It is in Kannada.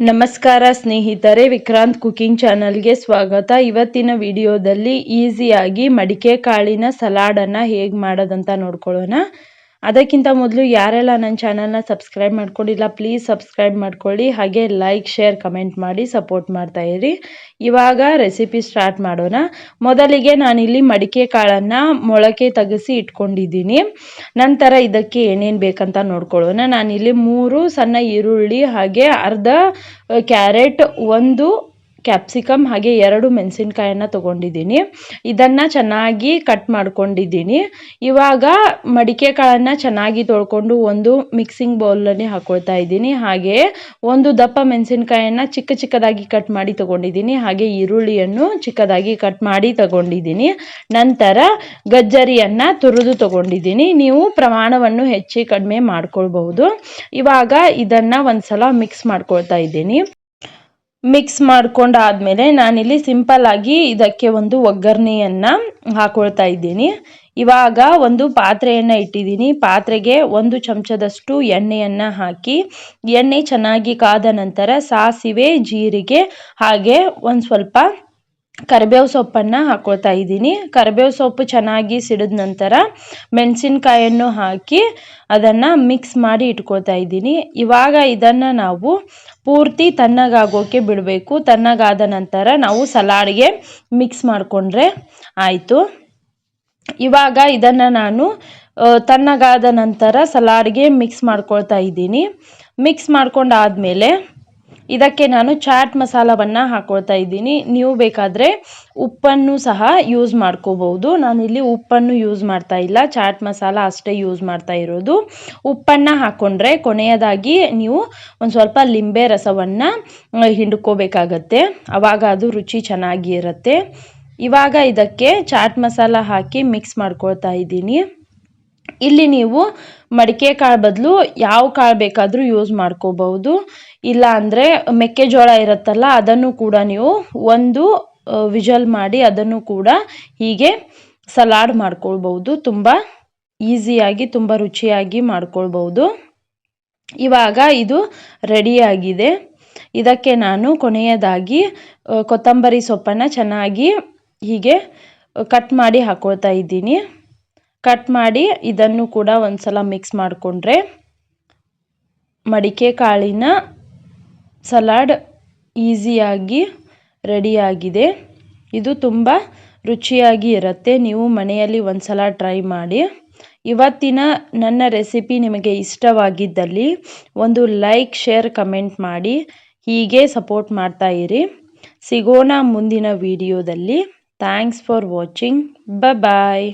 ನಮಸ್ಕಾರ ಸ್ನೇಹಿತರೆ, ವಿಕ್ರಾಂತ್ ಕುಕಿಂಗ್ ಚಾನಲ್ಗೆ ಸ್ವಾಗತ. ಇವತ್ತಿನ ವಿಡಿಯೋದಲ್ಲಿ ಈಸಿಯಾಗಿ ಮಡಿಕೆ ಕಾಳಿನ ಸಲಾಡನ್ನು ಹೇಗೆ ಮಾಡೋದಂತ ನೋಡ್ಕೊಳ್ಳೋಣ. ಅದಕ್ಕಿಂತ ಮೊದಲು ಯಾರೆಲ್ಲ ನನ್ನ ಚಾನಲ್ನ ಸಬ್ಸ್ಕ್ರೈಬ್ ಮಾಡ್ಕೊಂಡಿಲ್ಲ ಪ್ಲೀಸ್ ಸಬ್ಸ್ಕ್ರೈಬ್ ಮಾಡ್ಕೊಳ್ಳಿ. ಹಾಗೆ ಲೈಕ್ ಶೇರ್ ಕಮೆಂಟ್ ಮಾಡಿ ಸಪೋರ್ಟ್ ಮಾಡ್ತಾ ಇರಿ. ಇವಾಗ ರೆಸಿಪಿ ಸ್ಟಾರ್ಟ್ ಮಾಡೋಣ. ಮೊದಲಿಗೆ ನಾನಿಲ್ಲಿ ಮಡಿಕೆ ಕಾಳನ್ನು ಮೊಳಕೆ ತೆಗೆಸಿ ಇಟ್ಕೊಂಡಿದ್ದೀನಿ. ನಂತರ ಇದಕ್ಕೆ ಏನೇನು ಬೇಕಂತ ನೋಡ್ಕೊಳ್ಳೋಣ. ನಾನಿಲ್ಲಿ ಮೂರು ಸಣ್ಣ ಈರುಳ್ಳಿ ಹಾಗೆ ಅರ್ಧ ಕ್ಯಾರೆಟ್, ಒಂದು ಕ್ಯಾಪ್ಸಿಕಮ್ ಹಾಗೆ ಎರಡು ಮೆಣಸಿನ್ಕಾಯನ್ನು ತೊಗೊಂಡಿದ್ದೀನಿ. ಇದನ್ನು ಚೆನ್ನಾಗಿ ಕಟ್ ಮಾಡ್ಕೊಂಡಿದ್ದೀನಿ. ಇವಾಗ ಮಡಿಕೆ ಕಾಳನ್ನು ಚೆನ್ನಾಗಿ ತೊಳ್ಕೊಂಡು ಒಂದು ಮಿಕ್ಸಿಂಗ್ ಬೌಲಲ್ಲಿ ಹಾಕೊಳ್ತಾ ಇದ್ದೀನಿ. ಹಾಗೆ ಒಂದು ದಪ್ಪ ಮೆಣಸಿನ್ಕಾಯನ್ನು ಚಿಕ್ಕ ಚಿಕ್ಕದಾಗಿ ಕಟ್ ಮಾಡಿ ತೊಗೊಂಡಿದ್ದೀನಿ. ಹಾಗೆ ಈರುಳ್ಳಿಯನ್ನು ಚಿಕ್ಕದಾಗಿ ಕಟ್ ಮಾಡಿ ತಗೊಂಡಿದ್ದೀನಿ. ನಂತರ ಗಜ್ಜರಿಯನ್ನು ತುರಿದು ತಗೊಂಡಿದ್ದೀನಿ. ನೀವು ಪ್ರಮಾಣವನ್ನು ಹೆಚ್ಚು ಕಡಿಮೆ ಮಾಡ್ಕೊಳ್ಬಹುದು. ಇವಾಗ ಇದನ್ನು ಒಂದ್ಸಲ ಮಿಕ್ಸ್ ಮಾಡ್ಕೊಳ್ತಾ ಇದ್ದೀನಿ. ಮಿಕ್ಸ್ ಮಾಡ್ಕೊಂಡಾದ್ಮೇಲೆ ನಾನಿಲ್ಲಿ ಸಿಂಪಲ್ ಆಗಿ ಇದಕ್ಕೆ ಒಂದು ಒಗ್ಗರಣೆಯನ್ನು ಹಾಕೊಳ್ತಾ ಇದ್ದೀನಿ. ಇವಾಗ ಒಂದು ಪಾತ್ರೆಯನ್ನು ಇಟ್ಟಿದ್ದೀನಿ. ಪಾತ್ರೆಗೆ ಒಂದು ಚಮಚದಷ್ಟು ಎಣ್ಣೆಯನ್ನು ಹಾಕಿ, ಎಣ್ಣೆ ಚೆನ್ನಾಗಿ ಕಾದ ನಂತರ ಸಾಸಿವೆ, ಜೀರಿಗೆ ಹಾಗೆ ಒಂದು ಸ್ವಲ್ಪ ಕರಿಬೇವು ಸೊಪ್ಪನ್ನು ಹಾಕೊಳ್ತಾ ಇದ್ದೀನಿ. ಕರಿಬೇವು ಸೊಪ್ಪು ಚೆನ್ನಾಗಿ ಸಿಡಿದ ನಂತರ ಮೆಣಸಿನ್ಕಾಯನ್ನು ಹಾಕಿ ಅದನ್ನು ಮಿಕ್ಸ್ ಮಾಡಿ ಇಟ್ಕೊಳ್ತಾ ಇದ್ದೀನಿ. ಇವಾಗ ಇದನ್ನು ನಾವು ಪೂರ್ತಿ ತಣ್ಣಗಾಗೋಕೆ ಬಿಡಬೇಕು. ತಣ್ಣಗಾದ ನಂತರ ನಾವು ಸಲಾಡ್ಗೆ ಮಿಕ್ಸ್ ಮಾಡಿಕೊಂಡ್ರೆ ಆಯಿತು. ಇವಾಗ ಇದನ್ನು ನಾನು ತಣ್ಣಗಾದ ನಂತರ ಸಲಾಡ್ಗೆ ಮಿಕ್ಸ್ ಮಾಡ್ಕೊಳ್ತಾ ಇದ್ದೀನಿ. ಮಿಕ್ಸ್ ಮಾಡ್ಕೊಂಡಾದಮೇಲೆ ಇದಕ್ಕೆ ನಾನು ಚಾಟ್ ಮಸಾಲವನ್ನು ಹಾಕೊಳ್ತಾ ಇದ್ದೀನಿ. ನೀವು ಬೇಕಾದರೆ ಉಪ್ಪನ್ನು ಸಹ ಯೂಸ್ ಮಾಡ್ಕೋಬಹುದು. ನಾನಿಲ್ಲಿ ಉಪ್ಪನ್ನು ಯೂಸ್ ಮಾಡ್ತಾ ಇಲ್ಲ. ಚಾಟ್ ಮಸಾಲ ಅಷ್ಟೇ ಯೂಸ್ ಮಾಡ್ತಾ ಇರೋದು. ಉಪ್ಪನ್ನು ಹಾಕ್ಕೊಂಡ್ರೆ ಕೊನೆಯದಾಗಿ ನೀವು ಒಂದು ಸ್ವಲ್ಪ ಲಿಂಬೆ ರಸವನ್ನು ಹಿಂಡ್ಕೋಬೇಕಾಗತ್ತೆ. ಆವಾಗ ಅದು ರುಚಿ ಚೆನ್ನಾಗಿ ಇರುತ್ತೆ. ಇವಾಗ ಇದಕ್ಕೆ ಚಾಟ್ ಮಸಾಲ ಹಾಕಿ ಮಿಕ್ಸ್ ಮಾಡ್ಕೊಳ್ತಾ ಇದ್ದೀನಿ. ಇಲ್ಲಿ ನೀವು ಮಡಿಕೆ ಕಾಳು ಬದಲು ಯಾವ ಕಾಳು ಬೇಕಾದರೂ ಯೂಸ್ ಮಾಡ್ಕೋಬಹುದು. ಇಲ್ಲ ಅಂದರೆ ಮೆಕ್ಕೆಜೋಳ ಇರುತ್ತಲ್ಲ ಅದನ್ನು ಕೂಡ ನೀವು ಒಂದು ವಿಜಲ್ ಮಾಡಿ ಅದನ್ನು ಕೂಡ ಹೀಗೆ ಸಲಾಡ್ ಮಾಡ್ಕೊಳ್ಬಹುದು. ತುಂಬ ಈಸಿಯಾಗಿ ತುಂಬ ರುಚಿಯಾಗಿ ಮಾಡ್ಕೊಳ್ಬಹುದು. ಇವಾಗ ಇದು ರೆಡಿಯಾಗಿದೆ ಇದಕ್ಕೆ ನಾನು ಕೊನೆಯದಾಗಿ ಕೊತ್ತಂಬರಿ ಸೊಪ್ಪನ್ನು ಚೆನ್ನಾಗಿ ಹೀಗೆ ಕಟ್ ಮಾಡಿ ಹಾಕೊಳ್ತಾ ಇದ್ದೀನಿ. ಕಟ್ ಮಾಡಿ ಇದನ್ನು ಕೂಡ ಒಂದ್ಸಲ ಮಿಕ್ಸ್ ಮಾಡಿಕೊಂಡ್ರೆ ಮಡಿಕೆ ಕಾಳಿನ ಸಲಾಡ್ ಈಸಿಯಾಗಿ ರೆಡಿಯಾಗಿದೆ ಇದು ತುಂಬ ರುಚಿಯಾಗಿ ಇರುತ್ತೆ. ನೀವು ಮನೆಯಲ್ಲಿ ಒಂದ್ಸಲ ಟ್ರೈ ಮಾಡಿ. ಇವತ್ತಿನ ನನ್ನ ರೆಸಿಪಿ ನಿಮಗೆ ಇಷ್ಟವಾಗಿದ್ದಲ್ಲಿ ಒಂದು ಲೈಕ್ ಶೇರ್ ಕಮೆಂಟ್ ಮಾಡಿ. ಹೀಗೆ ಸಪೋರ್ಟ್ ಮಾಡ್ತಾ ಇರಿ. ಸಿಗೋಣ ಮುಂದಿನ ವಿಡಿಯೋದಲ್ಲಿ ಥ್ಯಾಂಕ್ಸ್ ಫಾರ್ ವಾಚಿಂಗ್ ಬ ಬಾಯ್